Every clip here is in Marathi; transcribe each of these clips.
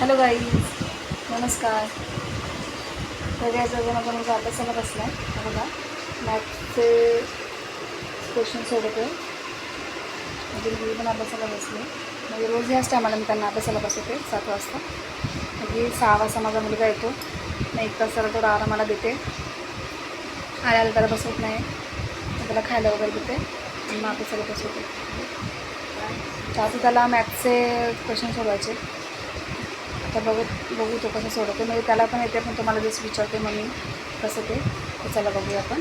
हॅलो गाईज नमस्कार. सगळ्याच अजून आपण माझा अभ्यासाला बसला आहे. बघा मॅथचे क्वेश्चन सोडत आहे अजून मी पण अभ्यासाला बसले म्हणजे रोज ह्याच टायमाला मी त्यांना अभ्यासाला बसवते सात वाजता. म्हणजे सहा वाजता माझा मुलगा येतो. मग एक तासाला थोडा आरामाला देते. आल्याला त्याला बसवत नाही. त्याला खायला वगैरे देते. आणि मग अभ्यासाला बसवते. तर त्याला मॅथचे क्वेश्चन सोडवायचे. आता बघत बघू तो कसं सोडवतो म्हणजे त्याला पण येते पण तुम्हाला जसं विचारते मम्मी कसं ते. तर चला बघूया आपण.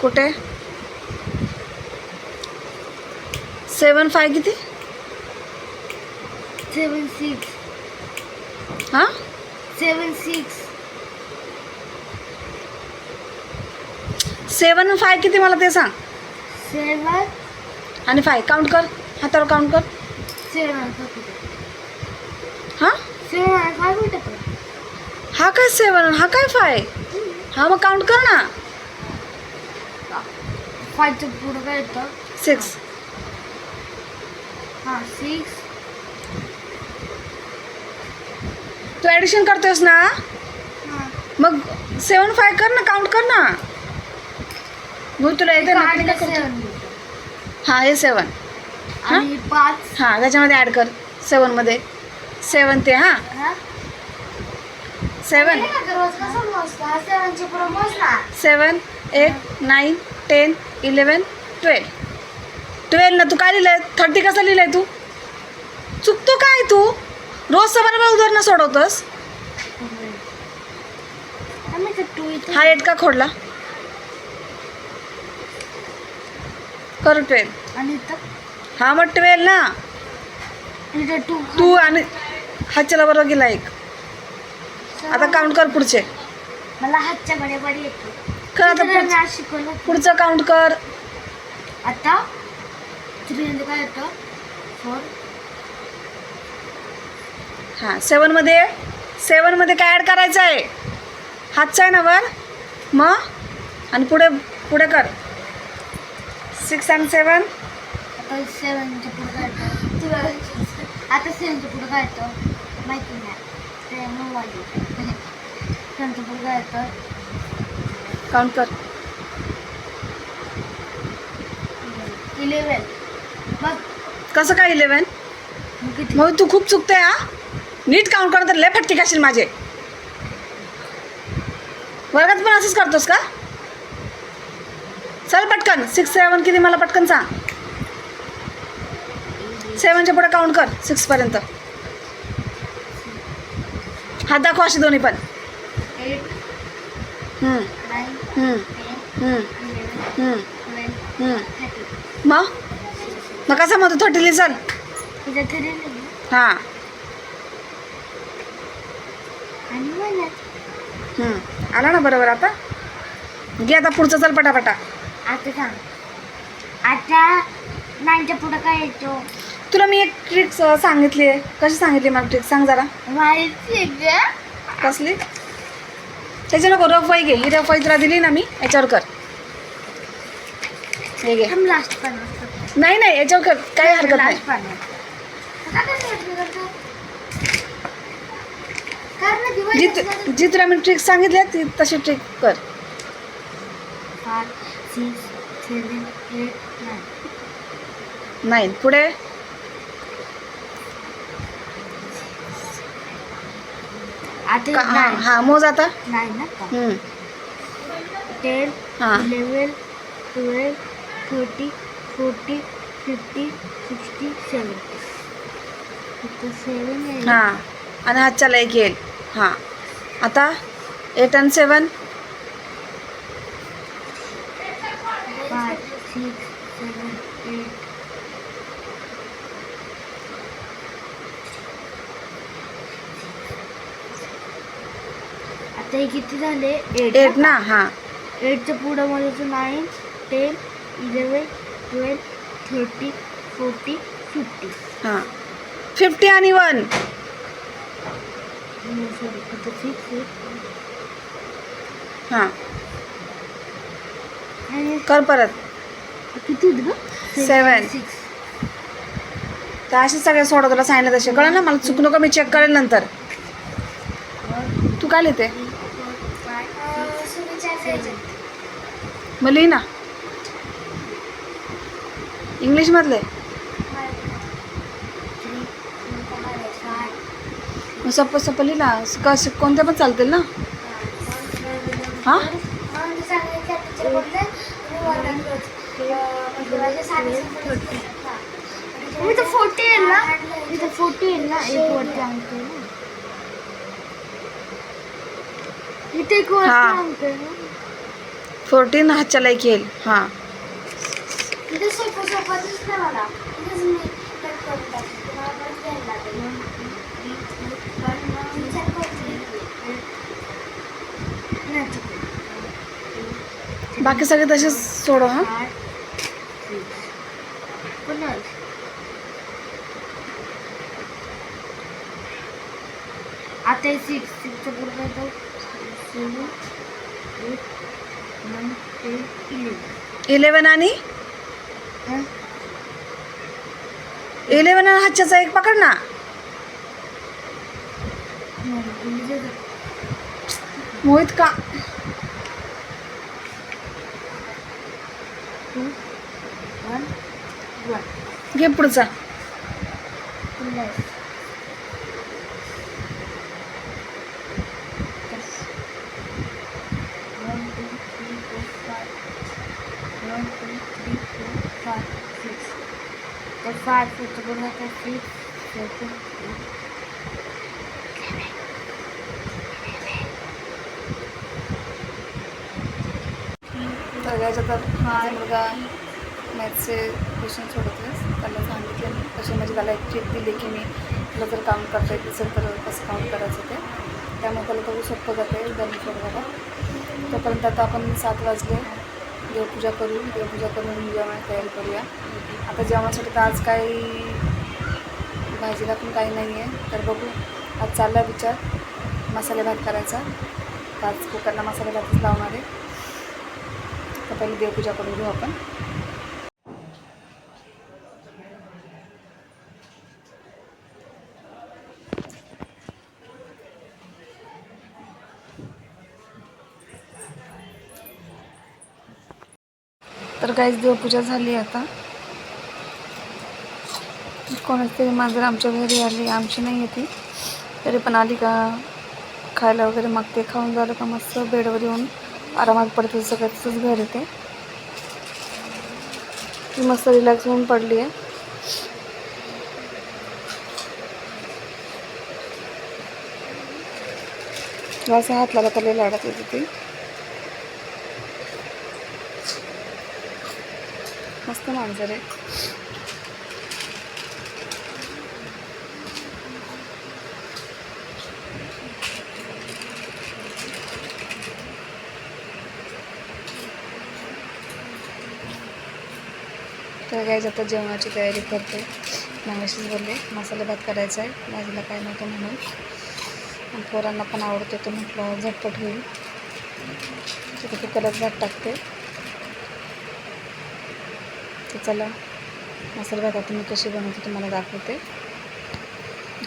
कुठे? सेवन फाय किती? सेवन सिक्स हां? सेवन सिक्स सेवन फाय किती मला ते सांग. सेवन आणि फाय काउंट कर. हातावर काउंट कर. सेवन हां? सेवन फाय हा काय सेवन हा काय फाय हा मग काउंट कर ना. फायचं पुढं काय येतं? सिक्स हां सिक्स तू ॲडिशन करतोयस ना? हां. मग सेवन फाय कर ना काउंट कर ना. मग तुला येते ना सेवन हां हे सेवन हां? आणि पाच? हां त्याच्यामध्ये ॲड कर सेवनमध्ये सेवन ते हां? Seven seven eight nine ten eleven twelve twelve ना तू काय लिहिलं आहे थर्टी कसं लिहिलं आहे तू? चुकतो काय तू? रोज समान उदाहरणं सोडवतोस? हा एट का खोडला. कर ट्वेल्व हा मग ट्वेल्व ना. टू तू आणि हा चला बरोबर गेला एक. आता काउंट कर पुढचे. मला हातच्या बडे बडे येतो. कर आता पुढचं. शिकवलं पुढचं काउंट कर. आता थ्री म्हणजे काय येतं फोर हां सेवनमध्ये सेवनमध्ये काय ॲड करायचं आहे हातचं आहे ना वर? मग? आणि पुढे पुढे कर. सिक्स अँड सेवन आता सेवनच्या पुढं काय येतं तुला आता सेवनच्या पुढं काय येतं माहिती नाही. ते नऊ वाजले. पुढं काय येतं काउंट कर. इलेवन बघ. कसं काय इलेवन मग किती? मग तू खूप चुकते हा? नीट काउंट कर तर लय फटके खाशील माझे. वर्गात पण असंच करतोस का? चल पटकन. सिक्स सेवन किती? मला पटकन सांग. सेवनच्या पुढे काउंट कर. सिक्सपर्यंत हात दाखव असे दोन्ही पण. मग? मग कसं म्हणतो थर्टी लिहिलं हां. आला ना बरोबर आता? घे आता पुढचं चल पटापटा. आता सांग आता नाईनच्या पुढं काय येतो? तुला मी एक ट्रिक सांगितली आहे. कशी सांगितली मला ट्रिक सांग जरा? कसली? त्याची नको रफवाई घे. ही रफवाई तुला दिली ना मी याच्यावर कर. हे घे. नाही नाही याच्यावर कर. काही हरकत नाही. जी जी तुला मी ट्रिक सांगितली ती तशी ट्रिक कर. नाही पुढे? आता का- हां नाईन हां मोज आता? नाईन ना का? हम्म. टेन हां. Eleven twelve thirty forty fifty sixty seventy. इथं सेवन आहे. हां. आणि हातच्याला एक येईल. हां. आता eight and seven five six seven eight आता हे किती झाले? एट एट ना हां. एटच्या पुढं माझं nine ten eleven twelve thirty forty fifty. हां. फिफ्टी आणि वन. सॉरी आता सिक्स हां. आणि कर परत. किती होती गं? Seven. सिक्स त्या असेच सगळे सोडा तुला सांगितलं तसे. कळलं ना? मला चुकू नको मी चेक करेन नंतर. तू काय लिहिते मग लिही ना. इंग्लिशमधले मग सप्प सप्प लिही ना. कसं कोणत्या पण चालतील ना. हां? मी तर फोर्टी येईल ना. मी तर फोर्टी येईल ना एक वरती आणते ना इथे एक वरती. आणते ना. फोर्टीन हातच्या लायक येईल. हां. बाकी सगळे तसेच सोडव हां. आता सिक्स सिक्सचं पूर्ण इलेवन आणि? इलेवन आणि हातच्याचा एक पकड ना. मोहित का? घे पुढचा पुन्हा one two three four five one two three four five six तर फाय फोरचं पूर्ण येतो सिक्स सेवन एट तर याच्या तर माझा मुलगा मॅथ्सचे क्वेश्चन सोडवतोय त्यांना सांगितलं मी कसे म्हणजे त्याला एक ट्रिक दिली की मी तुला जर काउंट करता येत असेल तर कसं काउंट करायचं ते. त्यामुळे त्याला थोडं सोपं जातं आहे. गणित सोडवायला तोपर्यंत आता आपण सात वाजले. देवपूजा करू देवपूजा करून जेवण तयारी करूया. आता जेवणासाठी तर आज काही भाजीला पण काही नाही आहे तर बघू. आज चालला विचार. मसाले भात करायचा. तर आज कुकरला मसाले भातच लावणार आहे. तर पहिले देवपूजा करून घेऊ आपण. काहीच देवपूजा झाली आता. कोणाच तरी मांजर आमच्या घरी आली आमची नाही येते तरी पण आली का? खायला वगैरे मागते खाऊन झालं का मस्त बेडवर येऊन आरामात पडते सगळ्याच घर येते ती. मस्त रिलॅक्स होऊन पडली आहे. असं हात लावला तर लाडत येते ती. मस्त मांजर आहे. तर काय आता जेवणाची तयारी करते. मगाशीच बोलले मसाला भात करायचा आहे. भाजीला काय नव्हतं म्हणून. पोरांना पण आवडते तर म्हटलं झटपट होईल. तिथे कुकरात भात टाकते. चला. मसाले भात आता मी कशी बनवते तुम्हाला दाखवते.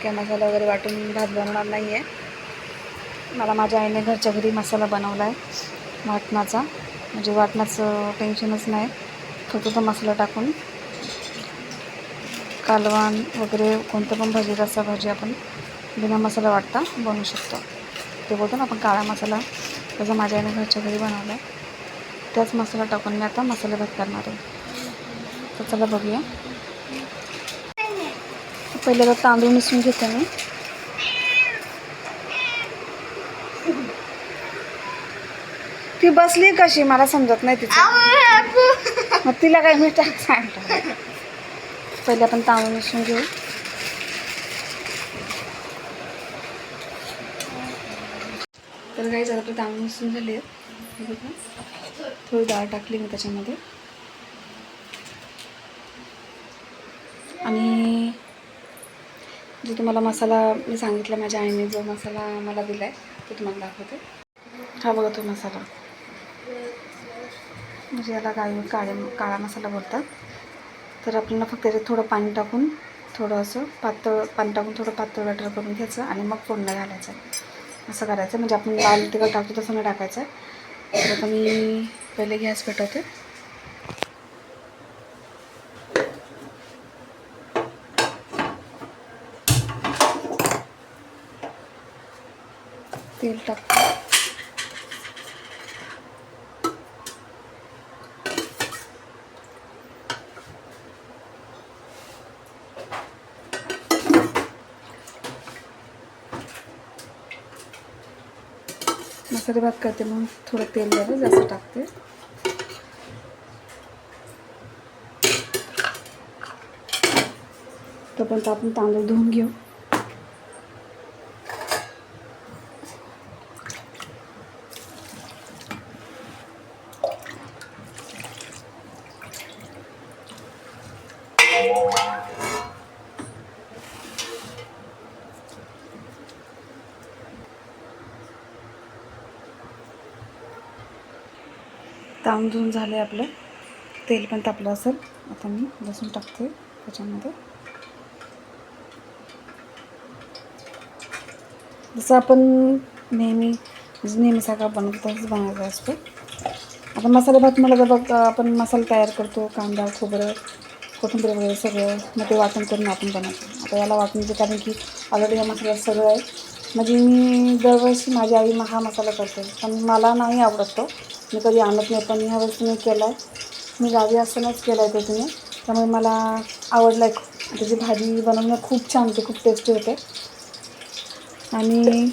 काय मसाला वगैरे वाटून भात बनवणार नाही आहे मला माझ्या आईने घरच्या घरी मसाला बनवला आहे वाटणाचा. म्हणजे वाटणाचं टेन्शनच नाही. फक्त तो मसाला टाकून कालवण वगैरे कोणतं पण भाजी रस्सा भाजी आपण बिना मसाला वाटता बनवू शकतो. ते बोलतो ना आपण काळा मसाला. त्याचा माझ्या आईने घरच्या घरी बनवला आहे त्याच मसाला टाकून मी आता मसाले भात करणार आहे. तर चला बघूया. पहिले तर तांदूळ मिसळून घेते मी. ती बसली कशी? मला समजत नाही तिचं. मग तिला काय मी टाक सांगतो. पहिले आपण तांदूळ मिसळून घेऊ. तर काही झालं आपलं तांदूळ मिसळून झाले आहेत थोडी डाळ टाकली मी त्याच्यामध्ये. आणि जो तुम्हाला मसाला मी सांगितला माझ्या आईने जो मसाला मला दिला आहे तो तुम्हाला दाखवते. हा बघा तो मसाला. म्हणजे याला काळे काळे काळा मसाला बोलतात. तर आपल्याला फक्त त्याच्यात थोडं पाणी टाकून थोडं असं पातळ पाणी टाकून थोडं पातळ बॅटर करून घ्यायचं आणि मग फोडणं घालायचं. असं करायचं. म्हणजे आपण लाल तिखट टाकतो तसं नाही टाकायचं. तर आता मी पहिले गॅस पेटवते. तेल टाकते मसाले भात करते म्हणून थोडं तेल जरा जास्त टाकते. तोपर्यंत आपण तांदूळ धुवून घेऊ. तांदूळ धुवून आहे आपलं. तेल पण तापलं असेल. आता मी लसूण टाकते त्याच्यामध्ये. जसं आपण नेहमी म्हणजे नेहमी साखा बनवतो तसंच बनवायचं असतो. आता मसाले भात मला तर बघ आपण मसाला तयार करतो कांदा खोबरं कोथिंबीर वगैरे सगळं मग ते वाटण करून आपण बनवतो. आता याला वाटणचं कारण की ऑलरेडी ह्या मसाल्यात सगळं आहे. म्हणजे मी दरवर्षी माझी आई हा मसाला करते. पण मला नाही आवडत तो. मी कधी आणत नाही पण ह्यावेळेस मी केला आहे मी गावी असतानाच केला आहे तो तुम्ही. त्यामुळे मला आवडला आहे त्याची भाजी बनवणं खूप छान होते खूप टेस्टी होते. आणि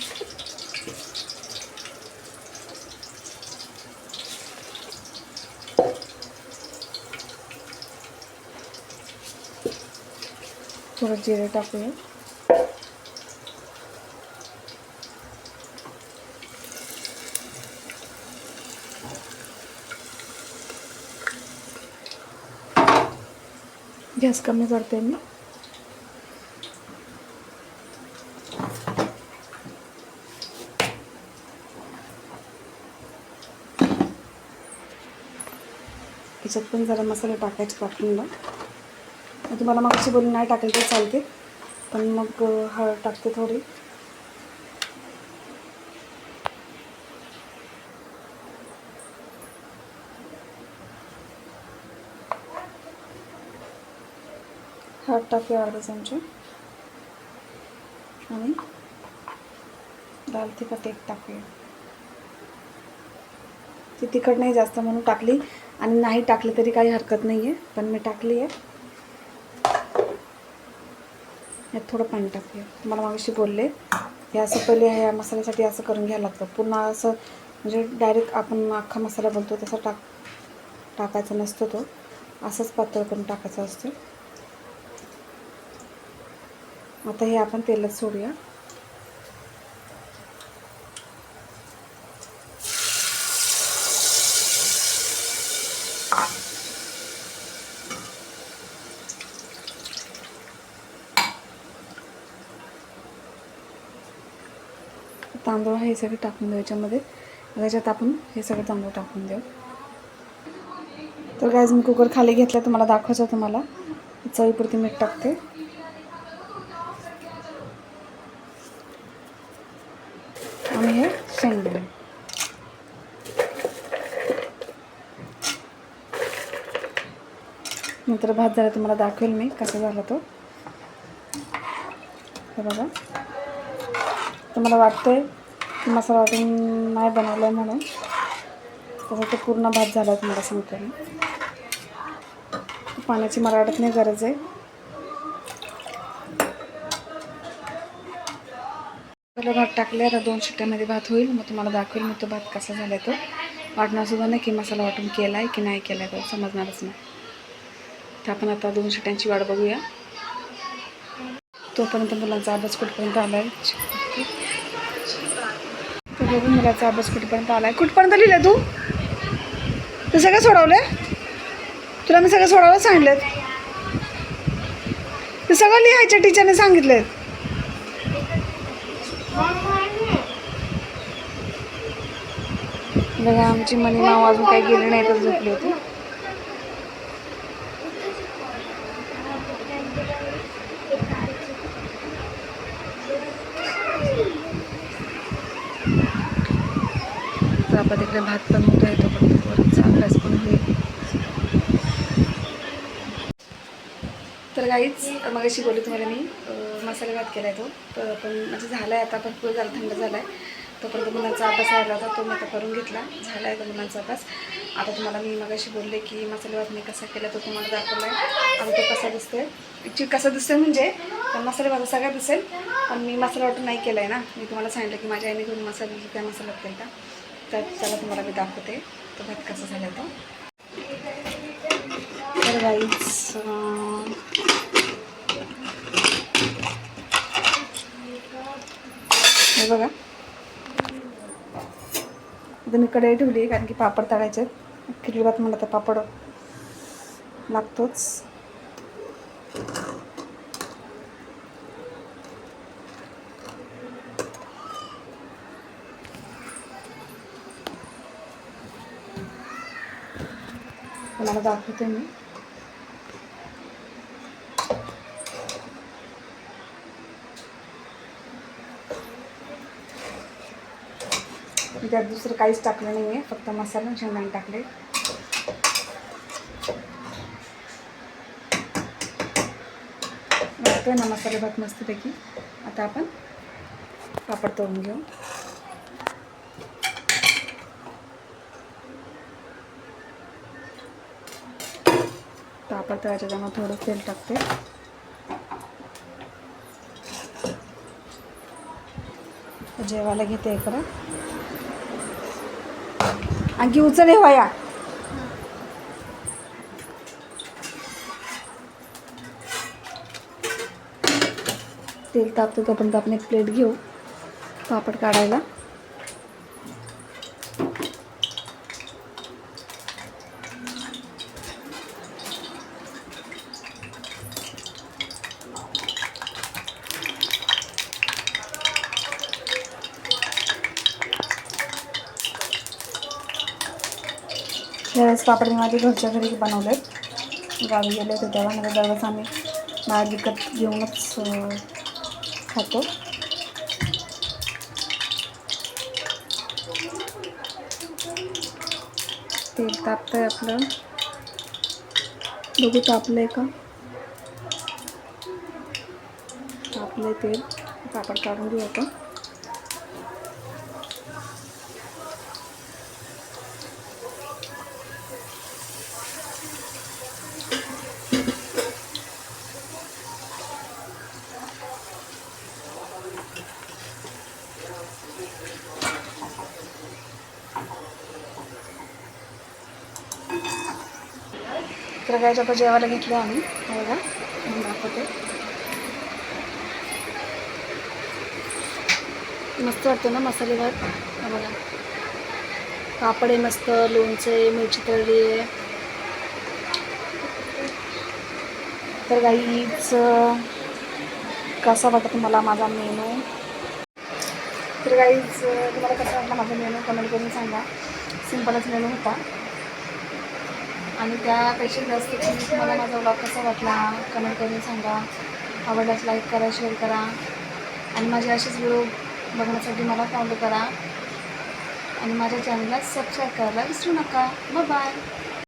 थोडं जिरे टाकूया. गॅस कमी करते मी त्याच्यात पण जरा मसाले टाकायचे टाकून तुम्हाला मग अशी बोलून नाही टाकली तर चालते पण मग हळद टाकते थोडी टाकूया अर्धा चमचा. आणि दाल तिखट एक टाकूया. ती तिखट नाही जास्त म्हणून टाकली आणि नाही टाकली तरी काही हरकत नाही आहे पण मी टाकली आहे. यात थोडं पाणी टाकूया. तुम्हाला मागाशी बोलले हे असं पहिले ह्या मसाल्यासाठी असं करून घ्यायला लागतं. पुन्हा असं म्हणजे डायरेक्ट आपण अख्खा मसाला बोलतो तसा टाक टाकायचा नसतो तो. असंच पातळ करून टाकायचं असतं. आता हे आपण तेलात सोडूया. तांदूळ हे सगळे टाकून देऊ याच्यामध्ये. त्याच्यात आपण हे सगळे तांदूळ टाकून देऊ. तर गॅस मी कुकर खाली घेतला तुम्हाला दाखवायचं तुम्हाला. चवीपुरती मीठ टाकते. आणि हे शेंगदाणे. नंतर भात झाला तुम्हाला दाखवेल मी कसा झाला तो. हे बघा. तुम्हाला वाटतंय की मसाला वाटून नाही बनवलं आहे म्हणून. तसं तो पूर्ण भात झाला आहे तुम्हाला सांगतो मी. पाण्याची मला वाटत नाही गरज आहे. पहिला भात टाकले आता दोन शिट्ट्यामध्ये भात होईल. मग तुम्हाला दाखवेल मी तो भात कसा झाला आहे तो वाटणारसुद्धा नाही की मसाला वाटून केला आहे की नाही केला आहे तो समजणारच नाही. तर आपण आता दोन शिट्ट्यांची वाट बघूया. तोपर्यंत मुलांचा अभ्यास कुठपर्यंत आला आहे तो बघून मुलाचा अभ्यास कुठपर्यंत आला आहे कुठपर्यंत लिहिलं तू? तू सगळं सोडवलं तुला मी सगळं सोडायला सांगितलं ते सगळं लिहायच्या टीचरने सांगितलं बघा आमची मनी माव अजून काही गेले नाही तर झोपली होती. आपण तिकडे भात पण होतो येतो पण वरचा अभ्यास पण होईल. तर काहीच मग अशी बोलली तुम्हाला मी मसाले भात केला आहे तो तर पण म्हणजे झाला आहे आता भरपूर झाला थंड झाला आहे तोपर्यंत मुलांचा अभ्यास राहिला होता तो मी आता करून घेतला. झाला आहे तो मुलांचा अभ्यास. आता तुम्हाला मी मग अशी बोलले की मसाले भात मी कसा केला तो तुम्हाला दाखवला आहे आता तो कसा दिसतोय? ॲक्च्युली कसा दिसतोय म्हणजे मसाले भात सगळ्यात दिसेल पण मी मसाला वाटून नाही केला आहे ना. मी तुम्हाला सांगितलं की माझ्या आईने दोन मसाले त्या मसाला केला तर त्याला तुम्हाला मी दाखवते. तो भात कसा झाला तो. तर गाईच हे बघा. इथं मी कढई ठेवली आहे कारण की पापड तळायचे आहेत. खिचडी भात म्हणलं तर पापड लागतोच. मला दाखवते मी. मी त्यात दुसरं काहीच टाकलं नाही आहे फक्त मसाला शेंगदाणे टाकले. वाटतोय ना मसाले भात मस्तपैकी. आता आपण पापड तळून घेऊ. पापड तळायच्या त्यामुळे थोडं तेल टाकते. जेवायला घेते इकडं. आणखी उचल हे वाया तेल तापतो तोपर्यंत आपण एक प्लेट घेऊ. पापड काढायला. यावेळेस पापड मी माझ्या घरच्या घरी आहेत गावी गेले होते तेव्हा म्हणजे दरवेळेस आम्ही बाहेर विकत घेऊनच खातो खातो. तेल आहे आपलं. बघू तापलंय का? तापलंय तेल. पापड काढून घेऊ आता. तर पण जेवायला घेतलं आम्ही. बघा दाखवते. मस्त वाटतं ना मसाले भात बघा. पापड आहे मस्त लोणचं आहे मिरची तळली आहे. तर गाईच कसा वाटतं मला माझा मेनू तर गाईच तुम्हाला कसा वाटला माझा मेनू कमेंट करून सांगा. सिम्पलच मेनू होता. आणि त्यापेक्षा जास्त तुम्हाला माझा ब्लॉग कसा वाटला कमेंट करून सांगा. आवडल्यास लाईक करा शेअर करा. आणि माझे असेच व्हिडिओ बघण्यासाठी मला फॉलो करा. आणि माझ्या चॅनलला सबस्क्राईब करायला विसरू नका. बाय